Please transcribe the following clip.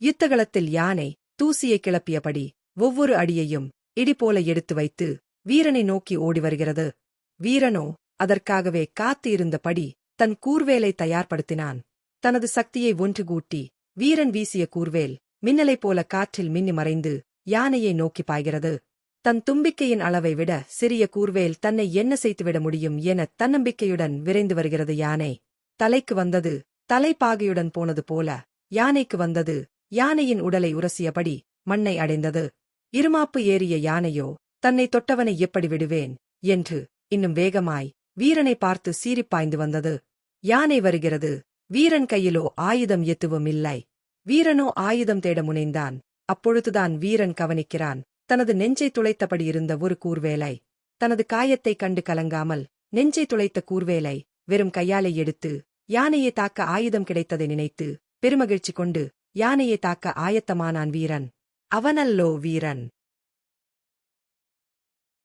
யுத்தகளத்தில் யானை தூசியை கிளப்பியபடி ஒவ்வொரு அடியையும் இடி போல எடுத்து வைத்து வீரனை நோக்கி ஓடி வருகிறது வீரனோ அதற்காகவே காத்து இருந்தபடி தன் கூர்வேலை தயார்படுத்தினான். தனது சக்தியை ஒன்று கூட்டி வீரன் வீசிய கூர்வேல் மின்னலைப் போல காற்றில் மின்னி மறைந்து யானையை நோக்கி பாய்கிறது. தன் தும்பிக்கையின் அளவை விட சிறிய கூர்வேல் தன்னை என்ன செய்துவிட முடியும் என தன்னம்பிக்கையுடன் விரைந்து வருகிறது யானை. தலைக்கு வந்தது தலைப்பாகையுடன் போனது போல யானைக்கு வந்தது யானையின் உடலை உரசியபடி மண்ணை அடைந்தது. இருமாப்பு ஏறிய யானையோ தன்னை தொட்டவனை எப்படி விடுவேன்? என்று இன்னும் வேகமாய் வீரனை பார்த்து சீறிப்பாய்ந்து வந்தது. யானை வருகிறது. வீரன் கையிலோ ஆயுதம் எத்துவும் இல்லை. வீரனோ ஆயுதம் தேட முனைந்தான். அப்பொழுதுதான் வீரன் கவனிக்கிறான். தனது நெஞ்சை துளைத்தபடி இருந்த ஒரு கூர்வேலை. தனது காயத்தைக் கண்டு கலங்காமல் நெஞ்சை துளைத்த கூர்வேலை வெறும் கையாலை எடுத்து யானையை தாக்க ஆயுதம் கிடைத்ததை நினைத்து பெருமகிழ்ச்சி கொண்டு யானையை தாக்க ஆயத்தமானான் வீரன். அவனல்லோ வீரன்.